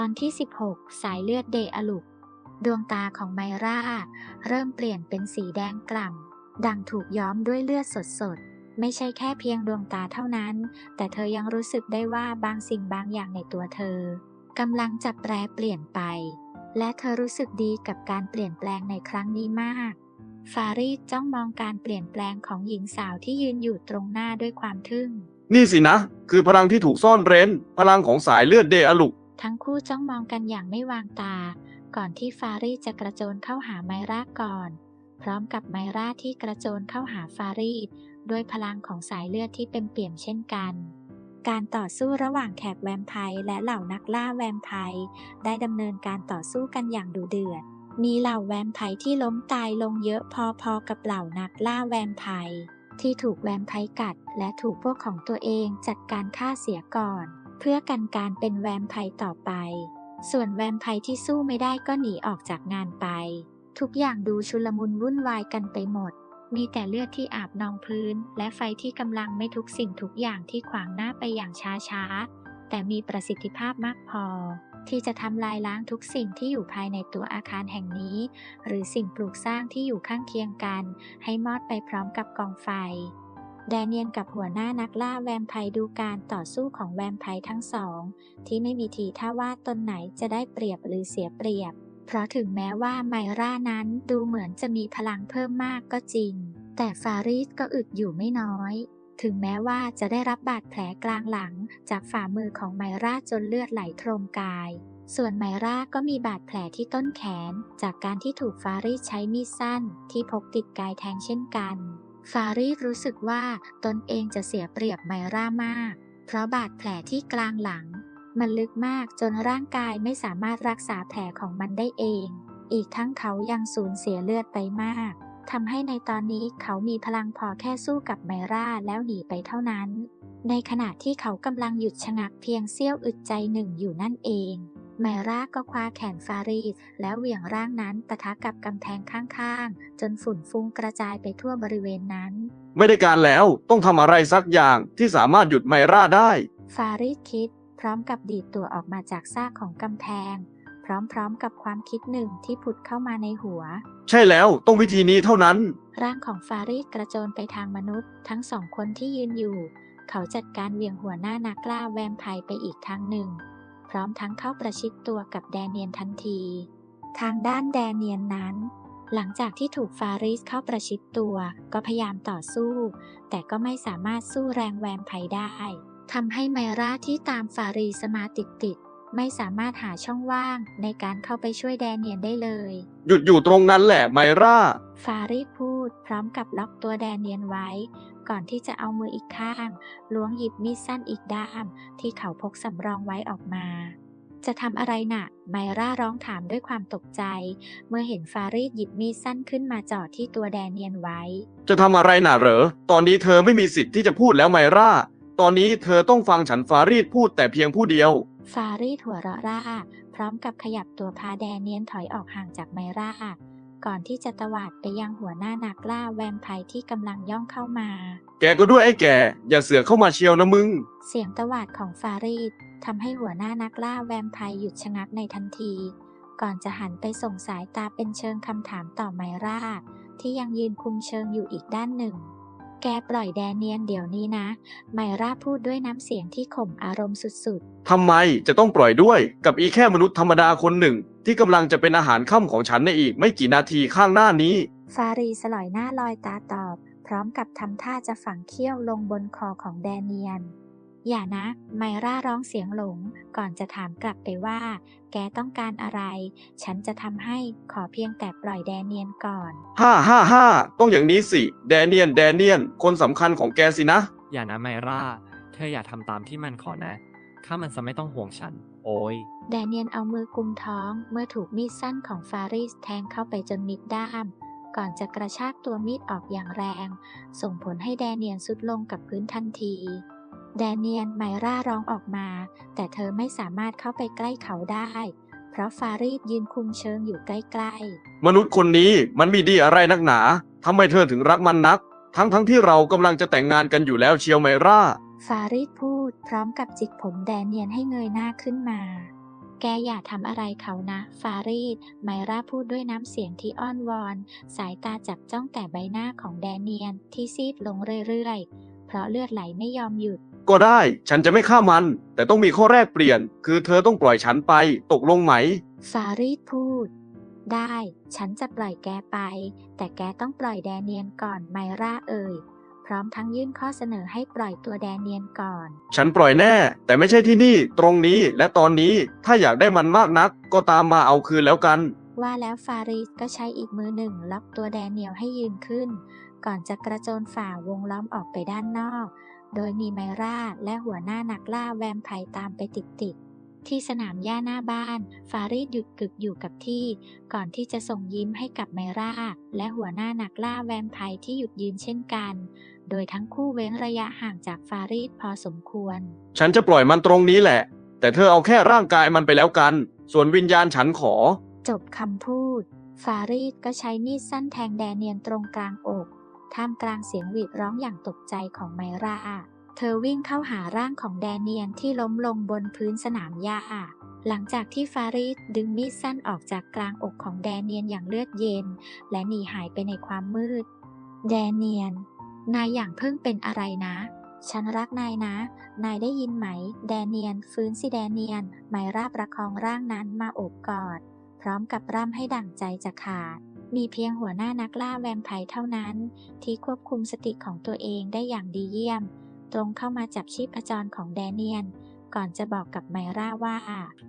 ตอนที่ 16 สายเลือดเดอลุก ดวงตาของไมราเริ่มเปลี่ยนเป็นสีแดงกล่ำ ดังถูกย้อมด้วยเลือดสดๆ ไม่ใช่แค่เพียงดวงตาเท่านั้น แต่เธอยังรู้สึกได้ว่าบางสิ่งบางอย่างในตัวเธอกำลังจะแปรเปลี่ยนไป และเธอรู้สึกดีกับการเปลี่ยนแปลงในครั้งนี้มาก ฟารีดจ้องมองการเปลี่ยนแปลงของหญิงสาวที่ยืนอยู่ตรงหน้าด้วยความทึ่ง นี่สินะ คือพลังที่ถูกซ่อนเร้น พลังของสายเลือดเดอลุก ทั้งคู่จ้องมองกันอย่างไม่วางตา ก่อนที่ฟารีดจะกระโจนเข้าหาไมร่าก่อน พร้อมกับไมร่าที่กระโจนเข้าหาฟารีดด้วยพลังของสายเลือดที่เป็นเปี่ยมเช่นกัน การต่อสู้ระหว่างแขกแวมไพร์และเหล่านักล่าแวมไพร์ได้ดำเนินการต่อสู้กันอย่างดุเดือด มีเหล่าแวมไพร์ที่ล้มตายลงเยอะพอๆกับเหล่านักล่าแวมไพร์ที่ถูกแวมไพร์กัด และถูกพวกของตัวเองจัดการฆ่าเสียก่อน เพื่อกันการเป็นแวมไพร์ต่อไป ส่วนแวมไพร์ที่สู้ไม่ได้ก็หนีออกจากงานไป ทุกอย่างดูชุลมุนวุ่นวายกันไปหมด มีแต่เลือดที่อาบนองพื้น และไฟที่กำลังไม่ทุกสิ่งทุกอย่างที่ขวางหน้าไปอย่างช้าๆ แต่มีประสิทธิภาพมากพอ ที่จะทำลายล้างทุกสิ่งที่อยู่ภายในตัวอาคารแห่งนี้ หรือสิ่งปลูกสร้างที่อยู่ข้างเคียงกัน ให้มอดไปพร้อมกับกองไฟ แดเนียนกับหัวหน้านักล่าแวมไพร์ดูการต่อสู้ของแวมไพร์ทั้งสอง ที่ไม่มีทีท่าว่าตนไหนจะได้เปรียบหรือเสียเปรียบ เพราะถึงแม้ว่าไมร่านั้นดูเหมือนจะมีพลังเพิ่มมากก็จริง แต่ฟารีสก็อึดอยู่ไม่น้อย ถึงแม้ว่าจะได้รับบาดแผลกลางหลัง จากฝ่ามือของไมร่าจนเลือดไหลโทรมกาย ส่วนไมร่าก็มีบาดแผลที่ต้นแขน จากการที่ถูกฟารีสใช้มีดสั้น ที่พกติดกายแทงเช่นกัน ฟารีสรู้สึกว่าตนเองจะเสียเปรียบไมร่ามาก เพราะบาดแผลที่กลางหลัง มันลึกมากจนร่างกายไม่สามารถรักษาแผลของมันได้เอง อีกทั้งเขายังสูญเสียเลือดไปมากทำให้ในตอนนี้เขามีพลังพอแค่สู้กับไมร่าแล้วหนีไปเท่านั้น ในขณะที่เขากำลังหยุดชะงักเพียงเสี้ยวอึดใจหนึ่งอยู่นั่นเอง ไมร่าก็คว้าแขนฟารีสแล้วเหวี่ยงร่างนั้นปะทะกับกำแพงข้างๆ จนฝุ่นฟุ้งกระจายไปทั่วบริเวณนั้น ไม่ได้การแล้วต้องทำอะไรสักอย่างที่สามารถหยุดไมร่าได้ ฟารีสคิด พร้อมกับดีดตัวออกมาจากซากของกำแพง พร้อมๆกับความคิดหนึ่งที่ผุดเข้ามาในหัว ใช่แล้วต้องวิธีนี้เท่านั้น ร่างของฟารีสกระโจนไปทางมนุษย์ ทั้งสองคนที่ยืนอยู่ เขาจัดการเหวี่ยงหัวหน้านักล่าแวมไพร์ไปอีกทางหนึ่งพ ร้อมทั้งเข้าประชิดตัวกับแดเนียนทันที ทางด้านแดเนียนนั้น หลังจากที่ถูกฟาริสเข้าประชิดตัว ก็พยายามต่อสู้ แต่ก็ไม่สามารถสู้แรงแวมไพร์ได้ทำให้ไมร่าที่ตามฟารีสมาติดติดๆไม่สามารถหาช่องว่างในการเข้าไปช่วยแดเนียนได้เลย หยุดอยู่ตรงนั้นแหละไมร่าฟารีพูดพร้อมกับล็อกตัวแดเนียนไว้ ก่อนที่จะเอามืออีกข้างล้วงหยิบมีดสั้นอีกด้าม ที่เขาพกสำรองไว้ออกมา จะทำอะไรน่ะ ไมร่าร้องถามด้วยความตกใจ เมื่อเห็นฟารีดหยิบมีดสั้นขึ้นมาจ่อที่ตัวแดเนียนไว้ จะทำอะไรน่ะเหรอ ตอนนี้เธอไม่มีสิทธิ์ที่จะพูดแล้วไมร่า ตอนนี้เธอต้องฟังฉันฟารีดพูดแต่เพียงผู้เดียว ฟารีดหัวเราะร่า พร้อมกับขยับตัวพาแดเนียนถอยออกห่างจากไมร่า ก่อนที่จะตวาดไปยังหัวหน้านักล่าแวมไพร์ที่กำลังย่องเข้ามา แกก็ด้วยไอ้แก อย่าเสือกเข้ามาเชียวนะมึง เสียงตวาดของฟารีดทำให้หัวหน้านักล่าแวมไพร์หยุดชะงักในทันที ก่อนจะหันไปส่งสายตาเป็นเชิงคำถามต่อไมร่าที่ยังยืนคุมเชิงอยู่อีกด้านหนึ่งแกปล่อยแดเนียนเดี๋ยวนี้นะ ไมร่าพูดด้วยน้ำเสียงที่ข่มอารมณ์สุดทำไมจะต้องปล่อยด้วยกับอีแค่มนุษย์ธรรมดาคนหนึ่ง ที่กำลังจะเป็นอาหารค่ำของฉันในอีกไม่กี่นาทีข้างหน้านี้ๆฟารีสลอยหน้าลอยตาตอบ พร้อมกับทำท่าจะฝังเขี้ยวลงบนคอของแดเนียน อย่านะ ไมร่าร้องเสียงหลง ก่อนจะถามกลับไปว่า แกต้องการอะไร ฉันจะทำให้ขอเพียงแต่ปล่อยแดเนียนก่อน ฮ่าฮ่าฮ่าต้องอย่างนี้สิ แดเนียน แดเนียน คนสำคัญของแกสินะ อย่านะไมร่า เธออย่าทำตามที่มันขอนะข้ามันจะไม่ต้องห่วงฉัน โอ้ย แดเนียนเอามือกุมท้องเมื่อถูกมีดสั้นของฟาริสแทงเข้าไปจนมิดด้ามก่อนจะกระชากตัวมีดออกอย่างแรง ส่งผลให้แดเนียนสุดลงกับพื้นทันที แดเนียนไมร่าร้องออกมา แต่เธอไม่สามารถเข้าไปใกล้เขาได้ เพราะฟารีดยืนคุมเชิงอยู่ใกล้ๆ มนุษย์คนนี้มันมีดีอะไรนักหนาทำไมเธอถึงรักมันนัก ทั้งทั้งที่เรากำลังจะแต่งงานกันอยู่แล้วเชียวไมร่า ฟาริดพูดพร้อมกับจิกผมแดเนียนให้เงยหน้าขึ้นมา แกอย่าทำอะไรเขานะ ฟารีดไมราพูดด้วยน้ำเสียงที่อ้อนวอน สายตาจับจ้องแต่ใบหน้าของแดเนียนที่ซีดลงเรื่อยๆ เพราะเลือดไหลไม่ยอมหยุด ก็ได้ ฉันจะไม่ฆ่ามัน แต่ต้องมีข้อแรกเปลี่ยน คือเธอต้องปล่อยฉันไป ตกลงไหมฟารีดพูด ได้ ฉันจะปล่อยแกไป แต่แกต้องปล่อยแดเนียนก่อนไมราเอ่ย พร้อมทั้งยื่นข้อเสนอให้ปล่อยตัวแดเนียนก่อน ฉันปล่อยแน่ แต่ไม่ใช่ที่นี่ ตรงนี้ และตอนนี้ ถ้าอยากได้มันมากนัก ก็ตามมาเอาคืนแล้วกัน ว่าแล้วฟารีดก็ใช้อีกมือหนึ่งล็อกตัวแดเนียลให้ยืนขึ้น ก่อนจะกระโจนฝ่าวงล้อมออกไปด้านนอก โดยมีไมราและหัวหน้านักล่าแวมไพร์ตามไปติดๆ ที่สนามหญ้าหน้าบ้าน ฟารีดหยุดกึกอยู่กับที่ ก่อนที่จะส่งยิ้มให้กับไมราและหัวหน้านักล่าแวมไพร์ที่หยุดยืนเช่นกัน โดยทั้งคู่เว้นระยะห่างจากฟารีดพอสมควร ฉันจะปล่อยมันตรงนี้แหละ แต่เธอเอาแค่ร่างกายมันไปแล้วกัน ส่วนวิญญาณฉันขอ จบคำพูด ฟารีดก็ใช้มีดสั้นแทงแดเนียนตรงกลางอก ท่ามกลางเสียงหวีดร้องอย่างตกใจของไมรา เธอวิ่งเข้าหาร่างของแดเนียนที่ล้มลงบนพื้นสนามหญ้า หลังจากที่ฟารีดดึงมีดสั้นออกจากกลางอกของแดเนียนอย่างเลือดเย็น และหนีหายไปในความมืด แดเนียน นายอย่างเพิ่งเป็นอะไรนะ ฉันรักนายนะ นายได้ยินไหม แดเนียน ฟื้นสิแดเนียน ไมราประคองร่างนั้นมาโอบกอด พร้อมกับร่ำให้ดั่งใจจะขาด มีเพียงหัวหน้านักล่าแวมไพร์เท่านั้น ที่ควบคุมสติของตัวเองได้อย่างดีเยี่ยม ตรงเข้ามาจับชีพจรของแดเนียน ก่อนจะบอกกับไมราว่า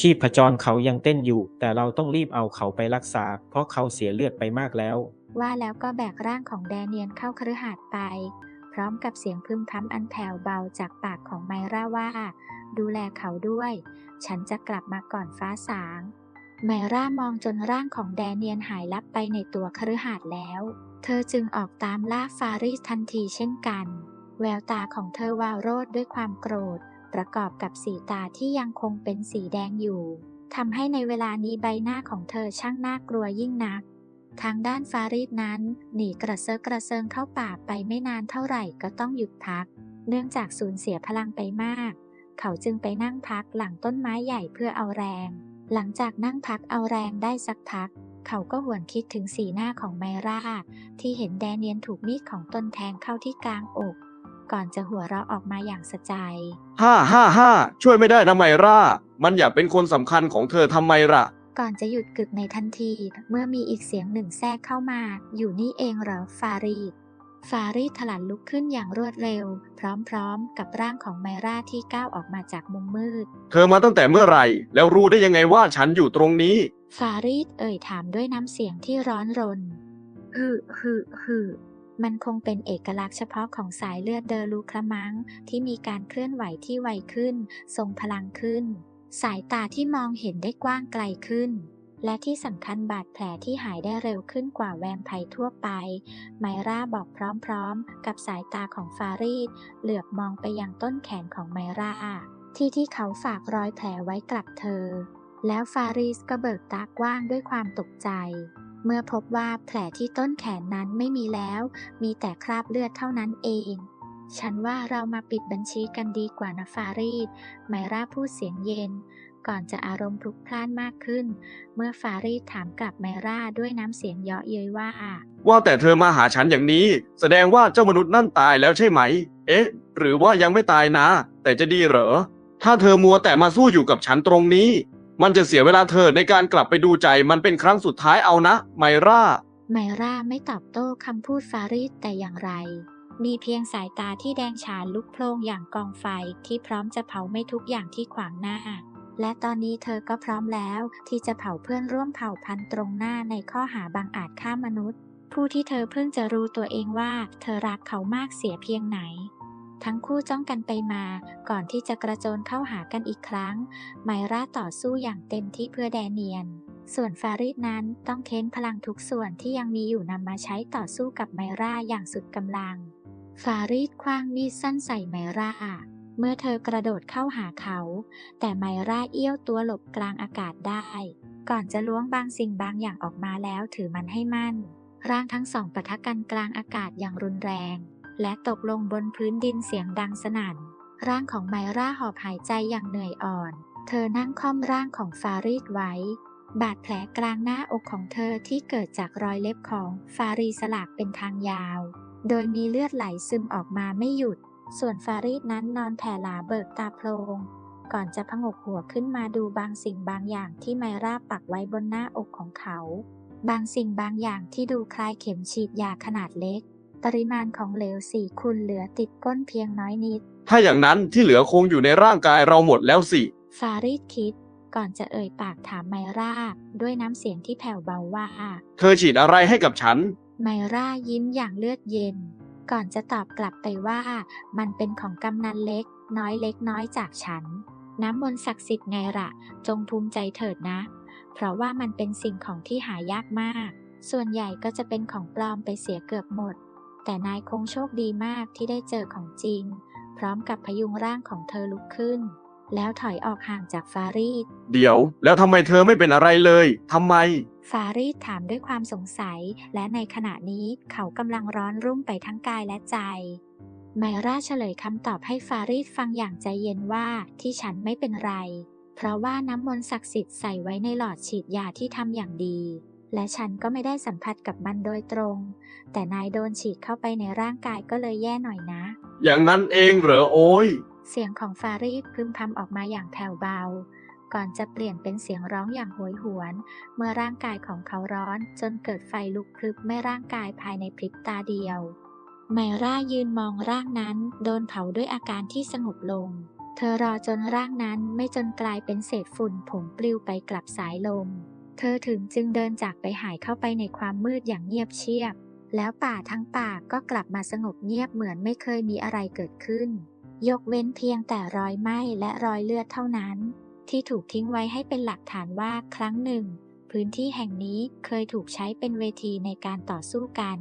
ชีพจรเขายังเต้นอยู่ แต่เราต้องรีบเอาเขาไปรักษา เพราะเขาเสียเลือดไปมากแล้ว ว่าแล้วก็แบกร่างของแดเนียนเข้าคฤหาสน์ไป พร้อมกับเสียงพึมพำอันแผ่วเบาจากปากของไมราว่า ดูแลเขาด้วย ฉันจะกลับมาก่อนฟ้าสาง ไมรามองจนร่างของแดเนียนหายลับไปในตัวคฤหาสน์แล้ว เธอจึงออกตามล่าฟาริสทันทีเช่นกัน แววตาของเธอวาวโรดด้วยความโกรธ ประกอบกับสีตาที่ยังคงเป็นสีแดงอยู่ทำให้ในเวลานี้ใบหน้าของเธอช่างน่ากลัวยิ่งนัก ทางด้านฟารีดนั้น หนีกระเซาะกระเซิงเข้าป่าไปไม่นานเท่าไหร่ก็ต้องหยุดพัก เนื่องจากสูญเสียพลังไปมาก เขาจึงไปนั่งพักหลังต้นไม้ใหญ่เพื่อเอาแรง หลังจากนั่งพักเอาแรงได้สักพัก เขาก็หวนคิดถึงสีหน้าของไมราที่เห็นแดเนียนถูกมีดของตนแทงเข้าที่กลางอก ก่อนจะหัวเราะออกมาอย่างสะใจห้าห้าห้าช่วยไม่ได้นะไมรา มันอยากเป็นคนสำคัญของเธอทำไมล่ะ ก่อนจะหยุดกึกในทันที เมื่อมีอีกเสียงหนึ่งแทรกเข้ามา อยู่นี่เองเหรอฟารีด ฟารีดถลันลุกขึ้นอย่างรวดเร็ว พร้อมๆ กับร่างของไมราที่ก้าวออกมาจากมุมมืด เธอมาตั้งแต่เมื่อไหร่ แล้วรู้ได้ยังไงว่าฉันอยู่ตรงนี้ ฟารีดเอ่ยถามด้วยน้ำเสียงที่ร้อนรนฮึฮึฮึมันคงเป็นเอกลักษณ์เฉพาะของสายเลือดเดอลูคละมังที่มีการเคลื่อนไหวที่ไวขึ้น ทรงพลังขึ้น สายตาที่มองเห็นได้กว้างไกลขึ้น และที่สำคัญบาดแผลที่หายได้เร็วขึ้นกว่าแวมไพร์ทั่วไป ไมราบอกพร้อมๆ กับสายตาของฟารีด เหลือบมองไปยังต้นแขนของไมราที่ที่เขาฝากรอยแผลไว้กลับเธอ แล้วฟาริสก็เบิกตากว้างด้วยความตกใจ เมื่อพบว่าแผลที่ต้นแขนนั้นไม่มีแล้ว มีแต่คราบเลือดเท่านั้นเอง ฉันว่าเรามาปิดบัญชีกันดีกว่านะฟารีด ไมราพูดเสียงเย็น ก่อนจะอารมณ์พลุกพล่านมากขึ้น เมื่อฟารีดถามกลับไมราด้วยน้ำเสียงเยาะเย้ยว่า ว่าแต่เธอมาหาฉันอย่างนี้ แสดงว่าเจ้ามนุษย์นั่นตายแล้วใช่ไหม เอ๊ะ หรือว่ายังไม่ตายนะ แต่จะดีเหรอ ถ้าเธอมัวแต่มาสู้อยู่กับฉันตรงนี้ มันจะเสียเวลาเธอในการกลับไปดูใจมันเป็นครั้งสุดท้ายเอานะ ไมราไมราไม่ตอบโต้คำพูดฟาริดแต่อย่างไร มีเพียงสายตาที่แดงฉานลุกโพลงอย่างกองไฟที่พร้อมจะเผาไม่ทุกอย่างที่ขวางหน้า และตอนนี้เธอก็พร้อมแล้วที่จะเผาเพื่อนร่วมเผ่าพันธุ์ตรงหน้าในข้อหาบังอาจฆ่ามนุษย์ ผู้ที่เธอเพิ่งจะรู้ตัวเองว่า เธอรักเขามากเสียเพียงไหน ทั้งคู่จ้องกันไปมา ก่อนที่จะกระโจนเข้าหากันอีกครั้ง ไมราต่อสู้อย่างเต็มที่เพื่อแดเนียนส่วนฟาริดนั้นต้องเค้นพลังทุกส่วนที่ยังมีอยู่นำมาใช้ต่อสู้กับไมราอย่างสุดกำลัง ฟาริดคว้างมีดสั้นใส่ไมราเมื่อเธอกระโดดเข้าหาเขา แต่ไมราเอี้ยวตัวหลบกลางอากาศได้ ก่อนจะล้วงบางสิ่งบางอย่างออกมาแล้วถือมันให้มั่น ร่างทั้งสองปะทะกันกลางอากาศอย่างรุนแรง และตกลงบนพื้นดินเสียงดังสนั่น ร่างของไมราหอบหายใจอย่างเหนื่อยอ่อน เธอนั่งค่อมร่างของฟารีดไว้ บาดแผลกลางหน้าอกของเธอที่เกิดจากรอยเล็บของฟารีสลากเป็นทางยาว โดยมีเลือดไหลซึมออกมาไม่หยุด ส่วนฟารีดนั้นนอนแผ่หลาเบิกตาโพลงก่อนจะพงกหัวขึ้นมาดูบางสิ่งบางอย่างที่ไมราปักไว้บนหน้าอกของเขา บางสิ่งบางอย่างที่ดูคล้ายเข็มฉีดยาขนาดเล็ก ปริมาณของเหลวสี่คุณเหลือติดก้นเพียงน้อยนิด ถ้าอย่างนั้นที่เหลือคงอยู่ในร่างกายเราหมดแล้วสิ ฟารีดคิด ก่อนจะเอ่ยปากถามไมราด้วยน้ำเสียงที่แผ่วเบาว่า เธอฉีดอะไรให้กับฉัน ไมรายิ้มอย่างเลือดเย็น ก่อนจะตอบกลับไปว่ามันเป็นของกำนันเล็ก น้อยเล็กน้อยจากฉัน น้ำมนต์ศักดิ์สิทธิ์ไงละ่ะจงภูมิใจเถิดนะ เพราะว่ามันเป็นสิ่งของที่หายากมาก ส่วนใหญ่ก็จะเป็นของปลอมไปเสียเกือบหมด แต่นายคงโชคดีมากที่ได้เจอของจริง พร้อมกับพยุงร่างของเธอลุกขึ้น แล้วถอยออกห่างจากฟารีด เดี๋ยว แล้วทำไมเธอไม่เป็นอะไรเลยทำไม ฟารีดถามด้วยความสงสัย และในขณะนี้เขากำลังร้อนรุ่มไปทั้งกายและใจ ไมราเฉลยคำตอบให้ฟารีดฟังอย่างใจเย็นว่าที่ฉันไม่เป็นไร เพราะว่าน้ำมนต์ศักดิ์สิทธิ์ใส่ไว้ในหลอดฉีดยาที่ทำอย่างดี และฉันก็ไม่ได้สัมผัสกับมันโดยตรง แต่นายโดนฉีดเข้าไปในร่างกายก็เลยแย่หน่อยนะ อย่างนั้นเองเหรอโอ้ยเสียงของฟารีดพึมพำออกมาอย่างแผ่วเบา ก่อนจะเปลี่ยนเป็นเสียงร้องอย่างโหยหวน เมื่อร่างกายของเขาร้อน จนเกิดไฟลุกพลึบไม่ร่างกายภายในพริบตาเดียว ไมร่ายืนมองร่างนั้น โดนเผาด้วยอาการที่สงบลง เธอรอจนร่างนั้นไม่จนกลายเป็นเศษฝุ่นผงปลิวไปกลับสายลม เธอถึงจึงเดินจากไปหายเข้าไปในความมืดอย่างเงียบเชียบ แล้วป่าทั้งป่าก็กลับมาสงบเงียบเหมือนไม่เคยมีอะไรเกิดขึ้น ยกเว้นเพียงแต่รอยไหม้และรอยเลือดเท่านั้น ที่ถูกทิ้งไว้ให้เป็นหลักฐานว่าครั้งหนึ่ง พื้นที่แห่งนี้เคยถูกใช้เป็นเวทีในการต่อสู้กัน